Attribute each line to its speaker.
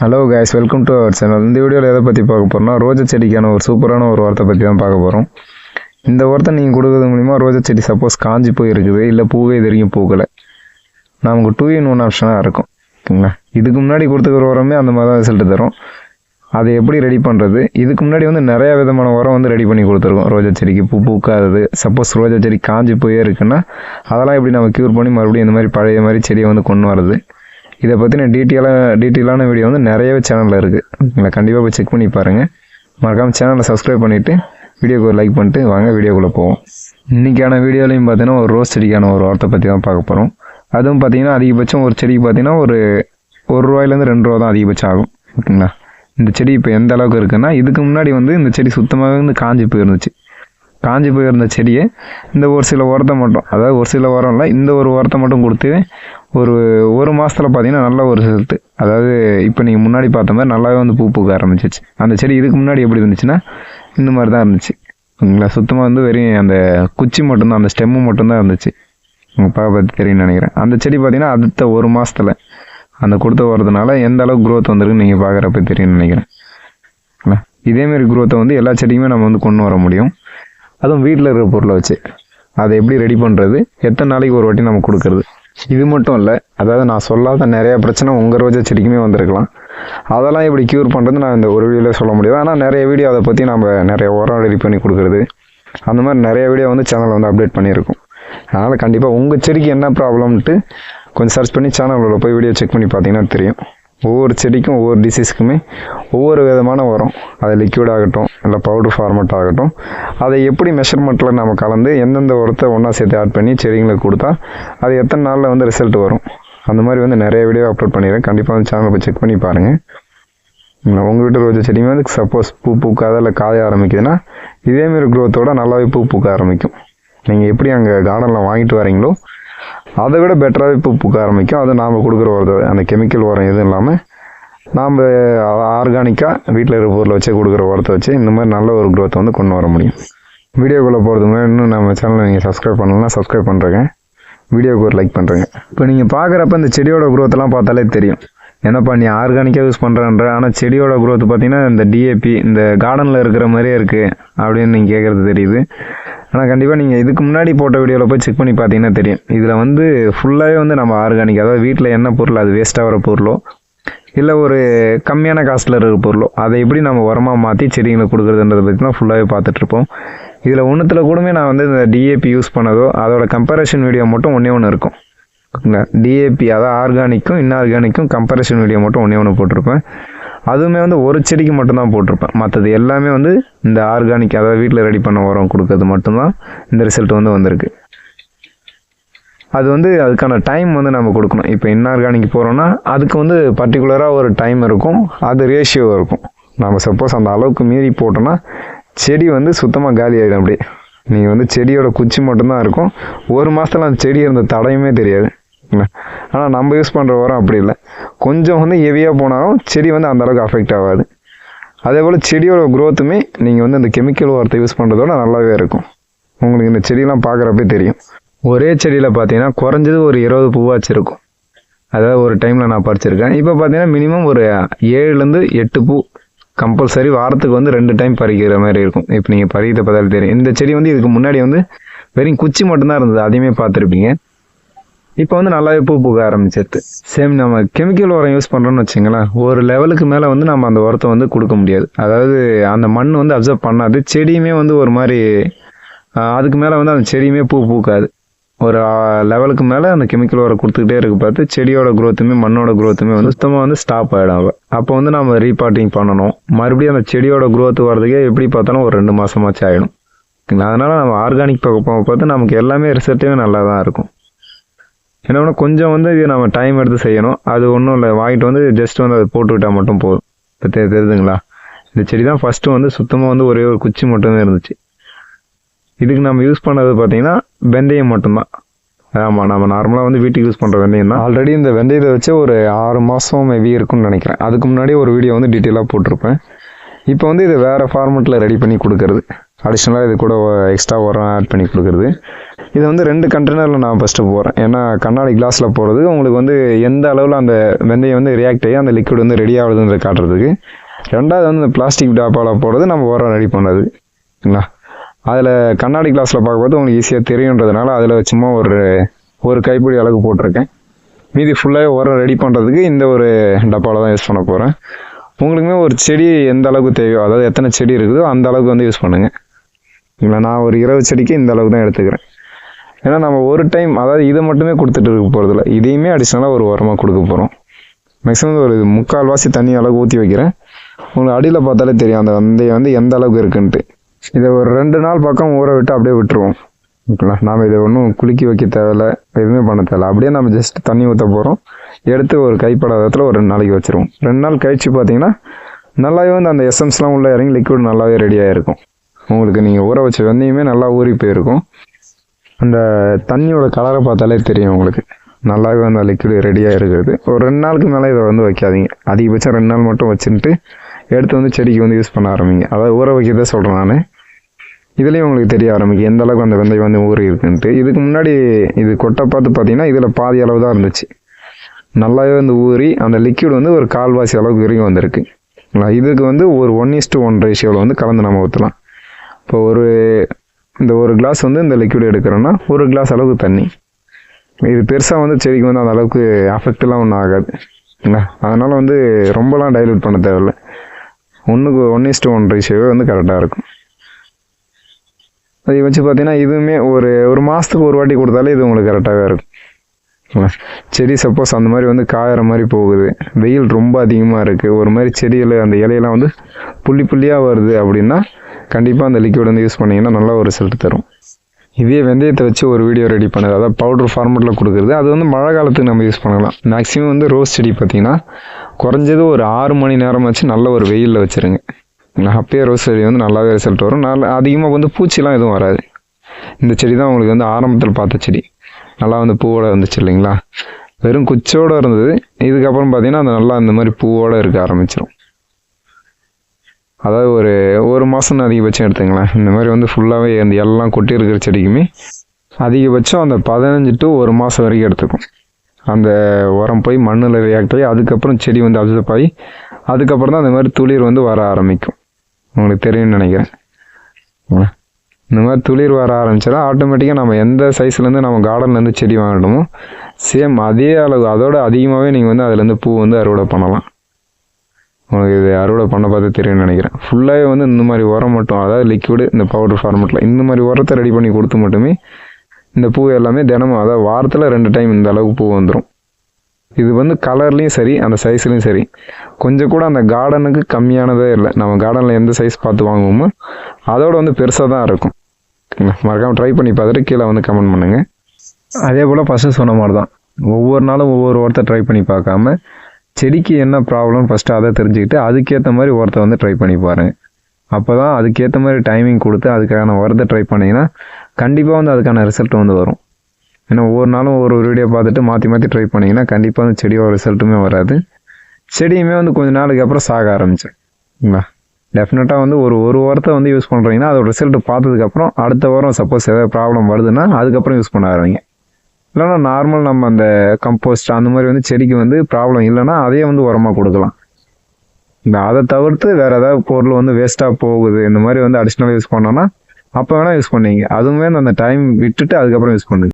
Speaker 1: Hello guys welcome to our channel இந்த வீடியோவில் எதை பற்றி பார்க்க போகிறோம்னா ரோஜா செடிக்கான ஒரு சூப்பரான ஒரு உரத்தை பற்றி தான் பார்க்க போகிறோம் இந்த உரத்தை நீங்கள் கொடுக்கறது மூலிமா ரோஜா செடி சப்போஸ் காஞ்சி போய் இருக்குது இல்லை பூவே இது வரைக்கும் பூக்கலை. நமக்கு டூ இன் ஒன் ஆப்ஷனாக இருக்கும். ஓகேங்களா? இதுக்கு முன்னாடி கொடுத்துக்கிற உரமே அந்த மாதிரி தான் ரிசல்ட் தரும். அதை எப்படி ரெடி பண்ணுறது இதுக்கு முன்னாடி வந்து நிறையா விதமான உரம் வந்து ரெடி பண்ணி கொடுத்துருக்கோம். ரோஜா செடிக்கு பூ பூக்காதது. சப்போஸ் ரோஜா செடி காஞ்சி போயே இருக்குன்னா அதெல்லாம் எப்படி நம்ம க்யூர் பண்ணி மறுபடியும் இந்த மாதிரி பழைய மாதிரி செடியை வந்து கொண்டு வரது இதை பற்றின டீட்டெயிலாக டீட்டெயிலான வீடியோ வந்து நிறையவே சேனலில் இருக்குது ஓகேங்களா கண்டிப்பாக போய் செக் பண்ணி பாருங்கள் மறக்காமல் சேனலை சப்ஸ்கிரைப் பண்ணிவிட்டு வீடியோக்கு ஒரு லைக் பண்ணிட்டு வாங்க வீடியோக்குள்ளே போவோம். இன்றைக்கான வீடியோலையும் பார்த்தீங்கன்னா ஒரு ரோஸ் செடிக்கான ஒரு வார்த்தை பற்றி தான் பார்க்க போகிறோம் அதுவும் பார்த்தீங்கன்னா அதிகபட்சம் ஒரு செடிக்கு பார்த்தீங்கன்னா ஒரு ஒரு ரூபாயிலேருந்து ரெண்டு ரூபா தான் அதிகபட்சம் ஆகும். ஓகேங்களா? இந்த செடி இப்போ எந்த அளவுக்கு இருக்குன்னா இதுக்கு முன்னாடி வந்து இந்த செடி சுத்தமாகவே வந்து காஞ்சி போயிருந்துச்சு. காஞ்சி போயிருந்த செடியை இந்த ஒரு சில உரத்தை மட்டும் அதாவது ஒரு சில உரம் இல்லை இந்த ஒரு உரத்தை மட்டும் கொடுத்து ஒரு ஒரு மாதத்தில் பார்த்தீங்கன்னா நல்ல ஒரு செலுத்து அதாவது இப்போ நீங்கள் முன்னாடி பார்த்த மாதிரி நல்லாவே வந்து பூ பூக்க ஆரம்பிச்சிச்சு. அந்த செடி இதுக்கு முன்னாடி எப்படி இருந்துச்சுன்னா இந்த மாதிரி தான் இருந்துச்சு. ஓகேங்களா? சுத்தமாக வந்து வெறும் அந்த குச்சி மட்டும்தான் அந்த ஸ்டெம்மு மட்டும்தான் இருந்துச்சு. உங்கள் பாப்பா பற்றி தெரியும்னு நினைக்கிறேன். அந்த செடி பார்த்தீங்கன்னா அடுத்த ஒரு மாதத்தில் அந்த கொடுத்த வரதுனால எந்த அளவுக்கு க்ரோத் வந்திருக்குன்னு நீங்கள் பார்க்குறப்ப தெரியும்னு நினைக்கிறேன். இதேமாரி குரோத்தை வந்து எல்லா செடியுமே நம்ம வந்து கொண்டு வர முடியும். அதுவும் வீட்டில் இருக்கிற பொருளை வச்சு. அதை எப்படி ரெடி பண்ணுறது எத்தனை நாளைக்கு ஒரு வாட்டி நம்ம கொடுக்கறது? இது மட்டும் இல்லை. அதாவது நான் சொல்லாத நிறைய பிரச்சனை உங்கள் ரோஜா செடிக்குமே வந்திருக்கலாம். அதெல்லாம் எப்படி க்யூர் பண்ணுறது நான் இந்த ஒரு வீடியோவில் சொல்ல முடியாது ஆனால் நிறைய வீடியோ அதை பற்றி நம்ம நிறைய உரம் ரெடி பண்ணி கொடுக்குறது. அந்த மாதிரி நிறைய வீடியோ வந்து சேனலில் வந்து அப்டேட் பண்ணியிருக்கோம். அதனால் கண்டிப்பாக உங்கள் செடிக்கு என்ன ப்ராப்ளம்ன்ட்டு கொஞ்சம் சர்ச் பண்ணி சேனலில் போய் வீடியோ செக் பண்ணி பார்த்தீங்கன்னா தெரியும். ஒவ்வொரு செடிக்கும் ஒவ்வொரு டிசீஸ்க்குமே ஒவ்வொரு விதமான உரம். அது லிக்விட் ஆகட்டும் இல்லை பவுடர் ஃபார்மெட் ஆகட்டும். அதை எப்படி மெஷர்மெண்ட்டில் நம்ம கலந்து எந்தெந்த உரத்தை ஒன்றா சேர்த்து ஆட் பண்ணி செடிங்களுக்கு கொடுத்தா அது எத்தனை நாளில் வந்து ரிசல்ட் வரும்? அந்த மாதிரி வந்து நிறைய வீடியோ அப்லோட் பண்ணிடுறேன். கண்டிப்பாக வந்து சேனலை போய் செக் பண்ணி பாருங்கள் உங்கள் வீட்டு ரோஜா செடியுமே வந்து சப்போஸ் பூ பூக்காத இல்லை காய ஆரம்பிக்குதுன்னா இதேமாரி குரோத்தோட நல்லாவே பூ பூக்க ஆரம்பிக்கும். நீங்கள் எப்படி அங்கே கார்டனில் வாங்கிட்டு வரீங்களோ அதை விட பெட்டராகவே இப்போ பூக்க ஆரம்பிக்கும். அது நாம் கொடுக்குற உரம் அந்த கெமிக்கல் உரம் எதுவும் இல்லாமல் நாம் ஆர்கானிக்காக வீட்டில் இருக்கிற பொருளை வச்சு கொடுக்குற உரத்தை வச்சு இந்த மாதிரி நல்ல ஒரு க்ரோத்தை வந்து கொண்டு வர முடியும். வீடியோக்குள்ளே போகிறதுக்கு முன்னாடி இன்னும் நம்ம சேனலை நீங்கள் சப்ஸ்கிரைப் பண்ணலன்னா சப்ஸ்கிரைப் பண்ணுறேங்க வீடியோக்கு ஒரு லைக் பண்ணுறேங்க இப்போ நீங்கள் பார்க்குறப்ப இந்த செடியோட growth-எல்லாம் பார்த்தாலே தெரியும். என்னப்பா நீ ஆர்கானிக்காக யூஸ் பண்ணுறன்ற ஆனால் செடியோட க்ரோத் பார்த்தீங்கன்னா இந்த டிஏபி இந்த கார்டனில் இருக்கிற மாதிரியே இருக்குது அப்படின்னு நீங்கள் கேட்குறது தெரியுது. ஆனால் கண்டிப்பாக நீங்கள் இதுக்கு முன்னாடி போட்ட வீடியோவில் போய் செக் பண்ணி பார்த்தீங்கன்னா தெரியும். இதில் வந்து ஃபுல்லாகவே வந்து நம்ம ஆர்கானிக் அதாவது வீட்டில் என்ன பொருள் அது வேஸ்ட்டாக வர பொருளோ இல்லை ஒரு கம்மியான காஸ்ட்டில் இருக்கிற பொருளோ அதை எப்படி நம்ம உரமாக மாற்றி செடிகளை கொடுக்குறதுன்றதை பற்றி தான் ஃபுல்லாகவே பார்த்துட்ருப்போம் இதில் ஒன்றுத்தில் கூடமே நான் வந்து இந்த டிஏபி யூஸ் பண்ணதோ அதோட கம்பேரிஷன் வீடியோ மட்டும் ஒன்றே ஒன்று இருக்கும். ஓகேங்களா? டிஏபி அதாவது ஆர்கானிக்கும் இன்ஆர்கானிக்கும் கம்பேரிஷன் வீடியோ மட்டும் ஒன்றே ஒன்று போட்டிருப்பேன். அதுவுமே வந்து ஒரு செடிக்கு மட்டும்தான் போட்டிருப்பேன். மற்றது எல்லாமே வந்து இந்த ஆர்கானிக் அதாவது வீட்டில் ரெடி பண்ண உரம் கொடுக்கறது மட்டும்தான் இந்த ரிசல்ட் வந்து வந்திருக்கு. அது வந்து அதுக்கான டைம் வந்து நம்ம கொடுக்கணும். இப்போ இன்ஆர்கானிக் போகிறோன்னா அதுக்கு வந்து பர்டிகுலராக ஒரு டைம் இருக்கும். அது ரேஷியோ இருக்கும். நம்ம சப்போஸ் அந்த அளவுக்கு மீறி போட்டோன்னா செடி வந்து சுத்தமாக காலி ஆகிடும் அப்படியே. நீங்கள் வந்து செடியோட குச்சி மட்டும்தான் இருக்கும். ஒரு மாதத்தில் அந்த செடி இருந்த தடையுமே தெரியாது. ஆனால் நம்ம யூஸ் பண்ணுற உரம் அப்படி இல்லை. கொஞ்சம் வந்து ஹெவியாக போனாலும் செடி வந்து அந்தளவுக்கு அஃபெக்ட் ஆகாது. அதே போல் செடியோட க்ரோத்துமே நீங்கள் வந்து அந்த கெமிக்கல் உரத்தை யூஸ் பண்ணுறதோட நல்லாவே இருக்கும். உங்களுக்கு இந்த செடியெல்லாம் பார்க்குறப்பே தெரியும். ஒரே செடியில் பார்த்தீங்கன்னா குறைஞ்சது ஒரு இருபது பூவாச்சு இருக்கும் அதாவது ஒரு டைமில் நான் பறிச்சிருக்கேன். இப்போ பார்த்தீங்கன்னா மினிமம் ஒரு ஏழுலேருந்து எட்டு பூ கம்பல்சரி வாரத்துக்கு வந்து ரெண்டு டைம் பறிக்கிற மாதிரி இருக்கும். இப்போ நீங்கள் பறிக்கிறத பார்த்தாலே தெரியும். இந்த செடி வந்து இதுக்கு முன்னாடி வந்து வெறும் குச்சி மட்டும்தான் இருந்தது. அதையுமே பார்த்துருப்பீங்க. இப்போ வந்து நல்லாவே பூ பூக்க ஆரம்பிச்சிருது சேம் நம்ம கெமிக்கல் உரம் யூஸ் பண்ணுறோம்னு வச்சுங்களேன் ஒரு லெவலுக்கு மேலே வந்து நம்ம அந்த உரத்தை வந்து கொடுக்க முடியாது. அதாவது அந்த மண் வந்து அப்சர்வ் பண்ணாது. செடியுமே வந்து ஒரு மாதிரி அதுக்கு மேலே வந்து அந்த செடியுமே பூ பூக்காது. ஒரு லெவலுக்கு மேலே அந்த கெமிக்கல் உரம் கொடுத்துக்கிட்டே இருக்க பார்த்து செடியோட குரோத்துமே மண்ணோட குரோத்துமே வந்து சுத்தமாக வந்து ஸ்டாப் ஆகிடும் அப்போ வந்து நம்ம ரீபார்ட்டிங் பண்ணணும். மறுபடியும் அந்த செடியோட growth வர்றதுக்கே எப்படி பார்த்தாலும் ஒரு ரெண்டு மாதமாச்சும் ஆகிடும் அதனால் நம்ம ஆர்கானிக் பக்கம் பார்த்து நமக்கு எல்லாமே ரிசல்ட்டுமே நல்லா தான் இருக்கும். என்ன ஒன்று கொஞ்சம் வந்து இது நம்ம டைம் எடுத்து செய்யணும். அது ஒன்றும் இல்லை. வாங்கிட்டு வந்து ஜஸ்ட் வந்து அதை போட்டு விட்டால் மட்டும் போதும். இப்போ தெ தெரியுதுங்களா இந்த செடி தான் ஃபஸ்ட்டு வந்து சுத்தமாக வந்து ஒரே ஒரு குச்சி மட்டுமே இருந்துச்சு. இதுக்கு நம்ம யூஸ் பண்ணது பார்த்தீங்கன்னா வெந்தயம் மட்டும்தான். ஆமாம் நம்ம நார்மலாக வந்து வீட்டுக்கு யூஸ் பண்ணுற வெந்தயம் தான் ஆல்ரெடி இந்த வெந்தயத்தை வச்சு ஒரு ஆறு மாதம் மேபி இருக்கும்னு நினைக்கிறேன். அதுக்கு முன்னாடி ஒரு வீடியோ வந்து டீட்டெயிலாக போட்டிருப்பேன். இப்போ வந்து இது வேறு ஃபார்மெட்டில் ரெடி பண்ணி கொடுக்கறது. அடிஷ்னலாக இது கூட எக்ஸ்ட்ரா உரம் ஆட் பண்ணி கொடுக்குறது. இது வந்து ரெண்டு கண்டெய்னரில் நான் ஃபஸ்ட்டு போகிறேன் ஏன்னா கண்ணாடி கிளாஸில் போகிறது உங்களுக்கு வந்து எந்த அளவில் அந்த வெந்தயம் வந்து ரியாக்ட் ஆகி அந்த லிக்விட் வந்து ரெடி ஆகுதுன்றதை காட்டுறதுக்கு. ரெண்டாவது வந்து இந்த பிளாஸ்டிக் டாப்பாவில் போடுறது நம்ம உரம் ரெடி பண்ணுறது சரிங்களா? அதில் கண்ணாடி கிளாஸில் பார்க்கும்போது உங்களுக்கு ஈஸியாக தெரியுன்றதுனால அதில் சும்மா ஒரு ஒரு கைப்பிடி அளவுக்கு போட்டிருக்கேன். மீதி ஃபுல்லாகவே உரம் ரெடி பண்ணுறதுக்கு இந்த ஒரு டப்பாவில் தான் யூஸ் பண்ண போகிறேன் உங்களுக்குமே ஒரு செடி எந்த அளவுக்கு தேவையோ அதாவது எத்தனை செடி இருக்குதோ அந்த அளவுக்கு வந்து யூஸ் பண்ணுங்கள் இல்லை நான் ஒரு இருபது செடிக்கு இந்த அளவுக்கு தான் எடுத்துக்கிறேன். ஏன்னா நம்ம ஒரு டைம் அதாவது இதை மட்டுமே கொடுத்துட்டு இருக்க போகிறதில்ல இதையுமே அடிஷ்னலாக ஒரு உரமாக கொடுக்க போகிறோம் மேக்ஸிமம் ஒரு முக்கால்வாசி தண்ணி அளவுக்கு ஊற்றி வைக்கிறேன். உங்களுக்கு அடியில் பார்த்தாலே தெரியும் அந்த வெந்தயம் வந்து எந்த அளவுக்கு இருக்குன்ட்டு. இதை ஒரு ரெண்டு நாள் பக்கம் ஊற விட்டு அப்படியே விட்டுருவோம். ஓகேங்களா நாம் இதை ஒன்றும் குலுக்கி வைக்க தேவையில்ல. எதுவுமே பண்ண தேவையில்ல. அப்படியே நம்ம ஜஸ்ட் தண்ணி ஊற்ற போகிறோம் எடுத்து ஒரு கைப்படாதத்தில் ஒரு ரெண்டு நாளைக்கு வச்சுருவோம். ரெண்டு நாள் கழிச்சு பார்த்தீங்கன்னா நல்லாவே வந்து அந்த எசன்ஸ்லாம் உள்ளே இறங்கி லிக்விட் நல்லாவே ரெடியாக இருக்கும் உங்களுக்கு நீங்கள் ஊற வச்ச வெந்தயமே நல்லா ஊறி போயிருக்கும். அந்த தண்ணியோட கலரை பார்த்தாலே தெரியும் உங்களுக்கு. நல்லாவே அந்த லிக்விட் ரெடியாக இருக்கிறது ஒரு ரெண்டு நாளுக்கு மேலே இதை வந்து வைக்காதீங்க. அதிகபட்சம் ரெண்டு நாள் மட்டும் வச்சுட்டு எடுத்து வந்து செடிக்கு வந்து யூஸ் பண்ண ஆரம்பிங்க. அதாவது ஊற வைக்கிறதே சொல்கிறேன் நான். இதுலேயும் உங்களுக்கு தெரிய ஆரம்பிக்கும். எந்த அளவுக்கு அந்த வெந்தயம் வந்து ஊறி இருக்குன்ட்டு. இதுக்கு முன்னாடி இது கொட்டை பார்த்து பார்த்தீங்கன்னா இதில் பாதி அளவு தான் இருந்துச்சு. நல்லாவே வந்து ஊறி அந்த லிக்விட் வந்து ஒரு கால்வாசி அளவுக்கு வரைக்கும் வந்திருக்கு. இதுக்கு வந்து ஒரு ஒன் இஸ்டு ஒன் ரேஷியோவில் வந்து கலந்து நம்ம ஊற்றலாம் இப்போ ஒரு இந்த ஒரு கிளாஸ் வந்து இந்த லிக்விட் எடுக்கிறோன்னா ஒரு கிளாஸ் அளவுக்கு தண்ணி. இது பெருசாக வந்து செடிக்கு வந்து அந்த அளவுக்கு அஃபெக்ட்லாம் ஒன்றும் ஆகாது. இல்லை? அதனால் வந்து ரொம்பலாம் டைல்யூட் பண்ண தேவையில்ல. ஒன்றுக்கு ஒன் இஸ்டு ஒன் ரேஷியோவே வந்து கரெக்டாக இருக்கும். அதை வச்சு பார்த்தீங்கன்னா இதுவுமே ஒரு ஒரு மாதத்துக்கு ஒரு வாட்டி கொடுத்தாலே இது உங்களுக்கு கரெக்டாகவே இருக்கும். செடி சப்போஸ் அந்த மாதிரி வந்து காயற மாதிரி போகுது. வெயில் ரொம்ப அதிகமாக இருக்குது ஒரு மாதிரி செடியில் அந்த இலையெல்லாம் வந்து புள்ளி புள்ளியாக வருது அப்படின்னா கண்டிப்பாக அந்த லிக்விட் வந்து யூஸ் பண்ணிங்கன்னா நல்ல ஒரு ரிசல்ட் தரும். இதே வெந்தயத்தை வச்சு ஒரு வீடியோ ரெடி பண்ணுறது. அதாவது பவுடர் ஃபார்மெட்டில் கொடுக்குறது. அது வந்து மழை காலத்துக்கு நம்ம யூஸ் பண்ணலாம். மேக்ஸிமம் வந்து ரோஸ் செடி பார்த்தீங்கன்னா குறைஞ்சது ஒரு ஆறு மணி நேரம் வச்சு நல்ல ஒரு வெயிலில் வச்சுருங்க. அப்பயே ரோஸ் செடி வந்து நல்லாவே ரிசல்ட் வரும். நல்ல அதிகமாக வந்து பூச்சிலாம் எதுவும் வராது. இந்த செடி தான் உங்களுக்கு வந்து ஆரம்பத்தில் பார்த்த செடி. நல்லா வந்து பூவோட வந்துச்சு இல்லைங்களா? வெறும் குச்சோடு இருந்தது. இதுக்கப்புறம் பார்த்தீங்கன்னா அது நல்லா இந்த மாதிரி பூவோடு இருக்க ஆரம்பிச்சிடும் அதாவது ஒரு ஒரு மாதம் அதிகபட்சம் எடுத்துங்களேன். இந்த மாதிரி வந்து ஃபுல்லாகவே அந்த எல்லாம் கொட்டி இருக்கிற செடிக்குமே அதிகபட்சம் அந்த பதினஞ்சு டு ஒரு மாதம் வரைக்கும் எடுத்துக்கும். அந்த உரம் போய் மண்ணில் ரியாக்ட் ஆகி அதுக்கப்புறம் செடி வந்து அப்சர்வ் ஆகி அதுக்கப்புறம் தான் அந்த மாதிரி துளிர் வந்து வர ஆரம்பிக்கும். உங்களுக்கு தெரியும்னு நினைக்கிறேன். இந்த மாதிரி துளிர் வர ஆரம்பிச்சா ஆட்டோமேட்டிக்காக நம்ம எந்த சைஸ்லேருந்து நம்ம கார்டன்லேருந்து செடி வாங்கணுமோ சேம் அதே அளவு அதோட அதிகமாகவே நீங்கள் வந்து அதுலேருந்து பூ வந்து அறுவடை பண்ணலாம். உங்களுக்கு இது அறுவடை பண்ண பார்த்து தெரியும்னு நினைக்கிறேன். ஃபுல்லாகவே வந்து இந்த மாதிரி உரம் மட்டும் அதாவது லிக்விடு இந்த பவுடர் ஃபார்மெட்டில் இந்த மாதிரி உரத்தை ரெடி பண்ணி கொடுத்து மட்டுமே இந்த பூ எல்லாமே தினமும் அதாவது வாரத்தில் ரெண்டு டைம் இந்த அளவுக்கு பூ வந்துடும் இது வந்து கலர்லேயும் சரி அந்த சைஸ்லேயும் சரி. கொஞ்சம் கூட அந்த கார்டனுக்கு கம்மியானதே இல்லை. நம்ம கார்டனில் எந்த சைஸ் பார்த்து வாங்குவோமோ அதோட வந்து பெருசாக தான் இருக்கும். மறக்காமல் ட்ரை பண்ணி பார்த்துட்டு கீழே வந்து கமெண்ட் பண்ணுங்கள் அதே போல் ஃபஸ்ட்டு சொன்ன மாதிரி தான் ஒவ்வொரு நாளும் ஒவ்வொரு ஒருத்தர் ட்ரை பண்ணி பார்க்காம செடிக்கு என்ன ப்ராப்ளம் ஃபஸ்ட்டு அதை தெரிஞ்சுக்கிட்டு அதுக்கேற்ற மாதிரி ஒருத்தர் வந்து ட்ரை பண்ணி பாருங்கள் அப்போ தான் அதுக்கேற்ற மாதிரி டைமிங் கொடுத்து அதுக்கான உரத்தை ட்ரை பண்ணிங்கன்னா கண்டிப்பாக வந்து அதுக்கான ரிசல்ட் வந்து வரும். ஏன்னா ஒவ்வொரு நாளும் ஒரு வீடியோ பார்த்துட்டு மாற்றி மாற்றி ட்ரை பண்ணிங்கன்னா கண்டிப்பாக அந்த செடியோட ரிசல்ட்டுமே வராது. செடியுமே வந்து கொஞ்ச நாளுக்கு அப்புறம் சாக ஆரம்பிச்சிங்களா டெஃபினட்டாக வந்து ஒரு ஒரு வாரத்தை வந்து யூஸ் பண்ணுறீங்கன்னா அதோட ரிசல்ட் பார்த்ததுக்கப்புறம் அடுத்த வாரம் சப்போஸ் ஏதாவது ப்ராப்ளம் வருதுன்னா அதுக்கப்புறம் யூஸ் பண்ண ஆரம்பிங்க. இல்லைன்னா நார்மல் நம்ம அந்த கம்போஸ்ட் அந்த மாதிரி வந்து செடிக்கு வந்து ப்ராப்ளம் இல்லைன்னா அதையே வந்து உரமாக கொடுக்கலாம். இந்த அதை தவிர்த்து வேறு ஏதாவது பொருள் வந்து வேஸ்ட்டாக போகுது இந்த மாதிரி வந்து அடிஷ்னலாக யூஸ் பண்ணோன்னா அப்போ வேணால் யூஸ் பண்ணிங்க. அதுவுமே அந்த டைம் விட்டுட்டு அதுக்கப்புறம் யூஸ் பண்ணுங்க.